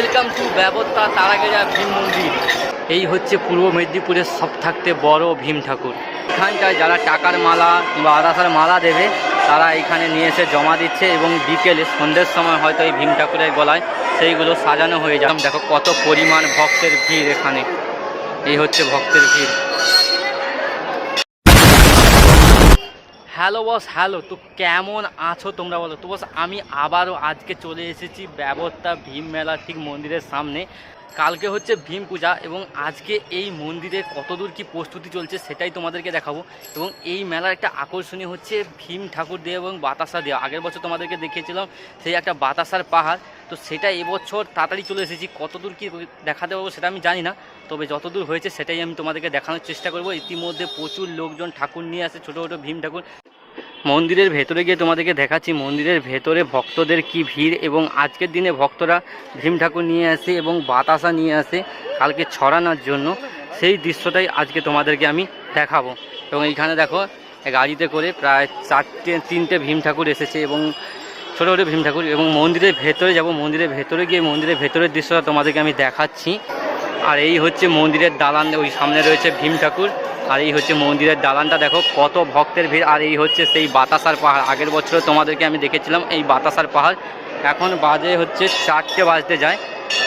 Welcome to ব্যবস্থা তারাগেরা ভীম মন্দির। এই হচ্ছে পূর্ব মেদিনীপুরের সব থাকতে বড় ভীম ঠাকুর। এখানটায় যারা টাকার মালা কিংবা আদাসার মালা দেবে, তারা এখানে নিয়ে এসে জমা দিচ্ছে এবং বিকেলে সন্ধ্যের সময় হয়তো এই ভীম ঠাকুরের গলায় সেইগুলো সাজানো হয়ে যায়। দেখো কত পরিমাণ ভক্তের ভিড় এখানে। এই হচ্ছে ভক্তের ভিড়। Hello boss, hello. তো কেমন আছো তোমরা বলো? তো বস, আমি আবারও আজকে চলে এসেছি ব্যবস্থা ভীম মেলা ঠিক মন্দিরের সামনে। কালকে হচ্ছে ভীম পূজা এবং আজকে এই মন্দিরে কতদূর কি প্রস্তুতি চলছে সেটাই তোমাদেরকে দেখাবো। এবং এই মেলার একটা আকর্ষণীয় হচ্ছে ভীম ঠাকুর দিয়ে এবং বাতাসা দেওয়া আগের বছর তোমাদেরকে দেখিয়েছিলাম সেই একটা বাতাসার পাহাড়। তো সেটা এবছর তাড়াতাড়ি চলে এসেছি। কতদূর কি দেখাতে পারব সেটা আমি জানি না। তবে যতদূর হয়েছে সেটাই আমি তোমাদেরকে দেখানোর চেষ্টা করব। ইতিমধ্যে প্রচুর লোকজন ঠাকুর নিয়ে আসে, ছোটো ছোটো ভীম ঠাকুর। মন্দিরের ভেতরে গিয়ে তোমাদেরকে দেখাচ্ছি, মন্দিরের ভেতরে ভক্তদের কি ভিড় এবং আজকের দিনে ভক্তরা ভীম ঠাকুর নিয়ে আসে এবং বাতাসা নিয়ে আসে কালকে ছড়ানোর জন্য। সেই দৃশ্যটাই আজকে তোমাদেরকে আমি দেখাবো। এবং এইখানে দেখো, গাড়িতে করে প্রায় চারটে, তিনটে ভীম ঠাকুর এসেছে এবং ছোটো ছোটো ভীম ঠাকুর এবং মন্দিরের ভেতরে যাব, মন্দিরের ভেতরে গিয়ে মন্দিরের ভেতরের দৃশ্যটা তোমাদেরকে আমি দেখাচ্ছি। আর এই হচ্ছে মন্দিরের দালান, ওই সামনে রয়েছে ভীম ঠাকুর, আর এই হচ্ছে মন্দিরের দালানটা, দেখো কত ভক্তের ভিড়, আর এই হচ্ছে সেই বাতাসার পাহাড়। আগের বছর তোমাদেরকে আমি দেখেছিলাম এই বাতাসার পাহাড়, এখন বাজে হচ্ছে চারটে বাজতে যায়,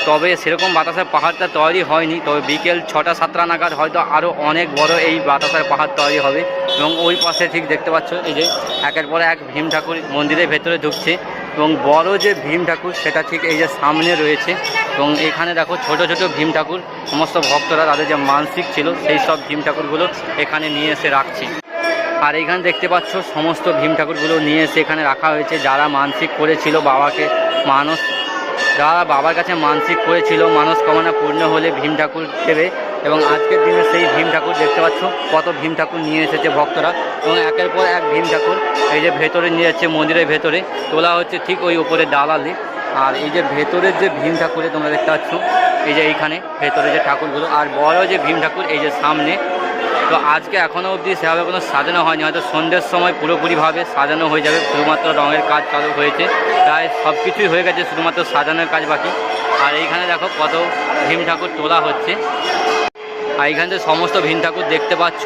তবে সেরকম বাতাসার পাহাড়টা তৈরি হয়নি, তবে বিকেল ছটা, সাতটা নাগাদ হয়তো আরও অনেক বড় এই বাতাসার পাহাড় তৈরি হবে, এবং ওই পাশে ঠিক দেখতে পাচ্ছ, এই যে একের পরে এক ভীম ঠাকুর মন্দিরের ভেতরে ঢুকছে এবং বড় যে ভীম ঠাকুর, সেটা ঠিক এই যে সামনে রয়েছে। এবং এখানে দেখো ছোট ছোট ভীম ঠাকুর, সমস্ত ভক্তরা তাদের যে মানসিক ছিল, সেই সব ভীম ঠাকুরগুলো এখানে নিয়ে এসে রাখছে। আর এখানে দেখতে পাচ্ছ, সমস্ত ভীম ঠাকুরগুলো নিয়ে এসে এখানে রাখা হয়েছে। যারা মানসিক করেছিল বাবাকে, মানস, যারা বাবার কাছে মানসিক করেছিল, মানস কামনা পূর্ণ হলে ভীম ঠাকুর দেবে। এবং আজকের দিনে সেই ভীম ঠাকুর দেখতে পাচ্ছ, কত ভীম ঠাকুর নিয়ে এসেছে ভক্তরা। এবং একের পর এক ভীম ঠাকুর, এই যে ভেতরে নিয়ে যাচ্ছে মন্দিরের ভেতরে, তোলা হচ্ছে ঠিক ওই উপরে ডালালে আর এই যে ভেতরের যে ভীম ঠাকুরে তোমরা দেখতে পাচ্ছ, এই যে এইখানে ভেতরে যে ঠাকুরগুলো, আর বড় যে ভীম ঠাকুর, এই যে সামনে, তো আজকে এখনও অবধি সেভাবে কোনো সাজানো হয়নি, হয়তো সন্ধ্যের সময় পুরোপুরিভাবে সাজানো হয়ে যাবে, শুধুমাত্র রঙের কাজ চালু হয়েছে, প্রায় সব কিছুই হয়ে গেছে, শুধুমাত্র সাজানোর কাজ বাকি। আর এইখানে দেখো কত ভীম ঠাকুর তোলা হচ্ছে। আর এইখান থেকে সমস্ত ভীম ঠাকুর দেখতে পাচ্ছ,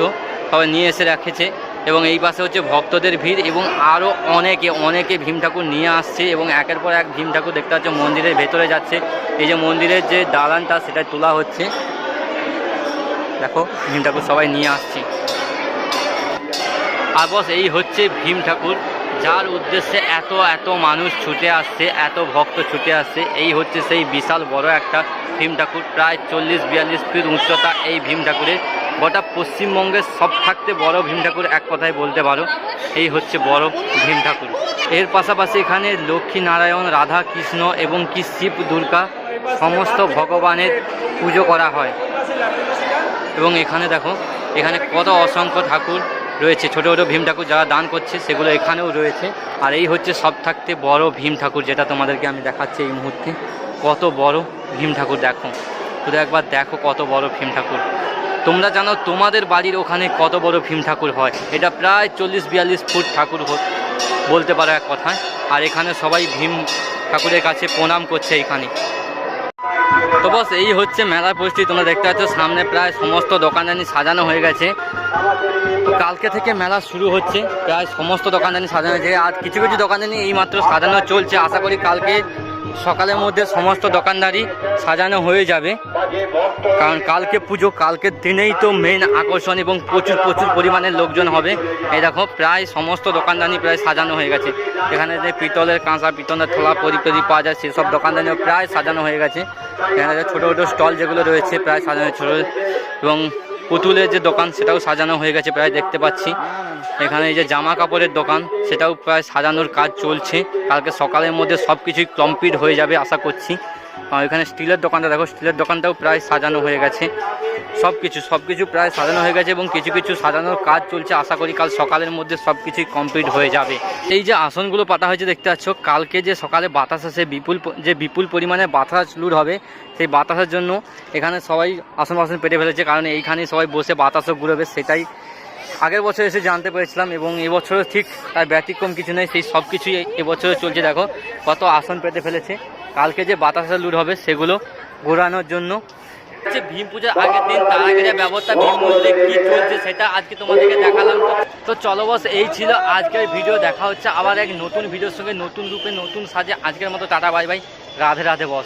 সবাই নিয়ে এসে রেখেছে। এবং এই পাশে হচ্ছে ভক্তদের ভিড় এবং আরও অনেকে অনেকে ভীম ঠাকুর নিয়ে আসছে এবং একের পর এক ভীম ঠাকুর দেখতে পাচ্ছ মন্দিরের ভেতরে যাচ্ছে। এই যে মন্দিরের যে দালানটা সেটা তোলা হচ্ছে। দেখো, ভীম ঠাকুর সবাই নিয়ে আসছে। আর বস, এই হচ্ছে ভীম ঠাকুর, যার উদ্দেশ্যে এত এত মানুষ ছুটে আসছে, এত ভক্ত ছুটে আসছে। এই হচ্ছে সেই বিশাল বড় একটা ভীম ঠাকুর প্রায় চল্লিশ, বিয়াল্লিশ ফিট উচ্চতা এই ভীম ঠাকুরের গোটা পশ্চিমবঙ্গের সব থাকতে বড় ভীম ঠাকুর এক কথায় বলতে পারো, এই হচ্ছে বড় ভীম ঠাকুর এর পাশাপাশি এখানে লক্ষ্মী নারায়ণ রাধা কৃষ্ণ এবং কি শিব দুর্গা সমস্ত ভগবানের পুজো করা হয়। এবং এখানে দেখো, এখানে কত অসংখ্য ঠাকুর রয়েছে। ছোট, ছোটো ভীম ঠাকুর যারা দান করছে, সেগুলো এখানেও রয়েছে। আর এই হচ্ছে সব থাকতে বড় ভীম ঠাকুর যেটা তোমাদেরকে আমি দেখাচ্ছি এই মুহূর্তে। কত বড় ভীম ঠাকুর দেখো। শুধু একবার দেখো কত বড় ভীম ঠাকুর। তোমরা জানো তোমাদের বাড়ির ওখানে কত বড় ভীম ঠাকুর হয়। এটা প্রায় চল্লিশ বিয়াল্লিশ ফুট ঠাকুর বলতে পারো এক কথায়। আর এখানে সবাই ভীম ঠাকুরের কাছে প্রণাম করছে এখানে। তো বস, এই হচ্ছে মেলার পরিস্থিতি। তোমরা দেখতে পাচ্ছ, সামনে প্রায় সমস্ত দোকানদানি সাজানো হয়ে গেছে। কালকে থেকে মেলা শুরু হচ্ছে। প্রায় সমস্ত দোকানদানি সাজানো হয়েছে। আর কিছু কিছু দোকানদানি এই মাত্র সাজানো চলছে। আশা করি কালকে সকালের মধ্যে সমস্ত দোকানদারি সাজানো হয়ে যাবে। কারণ কালকে পুজো, কালকের দিনেই তো মেন আকর্ষণ এবং প্রচুর প্রচুর পরিমাণের লোকজন হবে। এই দেখো, প্রায় সমস্ত দোকানদানি প্রায় সাজানো হয়ে গেছে। এখানে যে পিতলের কাঁচা পিতলের থোলা প্রদীপ পাওয়া যায়, সেসব দোকানদানিও প্রায় সাজানো হয়ে গেছে। এখানে ছোটো ছোটো স্টল যেগুলো রয়েছে, প্রায় সাজানো ছোটো এবং পুতুলের যে দোকান, সেটাও সাজানো হয়ে গেছে, প্রায় দেখতে পাচ্ছি। এখানে এই যে জামা কাপড়ের দোকান, সেটাও প্রায় সাজানোর কাজ চলছে। কালকে সকালের মধ্যে সব কিছুই কমপ্লিট হয়ে যাবে, আশা করছি। এখানে স্টিলের দোকানটা দেখো, স্টিলের দোকানটাও প্রায় সাজানো হয়ে গেছে। সব কিছু সব কিছু প্রায় সাজানো হয়ে গেছে এবং কিছু কিছু সাজানোর কাজ চলছে। আশা করি কাল সকালের মধ্যে সব কিছুই কমপ্লিট হয়ে যাবে। এই যে আসনগুলো পাতা হয়েছে, দেখতে পাচ্ছ, কালকে যে সকালে বাতাস আসে, বিপুল যে বিপুল পরিমাণে বাতাস লুট হবে, সেই বাতাসের জন্য এখানে সবাই আসন বাসন পেটে ফেলেছে। কারণ এইখানেই সবাই বসে বাতাসও ঘুরবে, সেটাই আগের বছর এসে জানতে পেরেছিলাম এবং এবছরও ঠিক তার ব্যতিক্রম কিছু নেই, সেই সব কিছুই এবছরও চলছে। দেখো কত আসন পেতে ফেলেছে। কালকে যে বাতাসা লুট হবে, সেগুলো ঘোরানোর জন্য। হচ্ছে ভীম পূজার আগের দিন, তার আগে যে ব্যবস্থা, ভীম মন্দিরে কি চলছে, সেটা আজকে তোমাদেরকে দেখালাম। তো চলো বস, এই ছিল আজকের ভিডিও। দেখা হচ্ছে আবার এক নতুন ভিডিওর সঙ্গে, নতুন রূপে, নতুন সাজে। আজকের মতো, tata, bye bye. Radhe Radhe boss.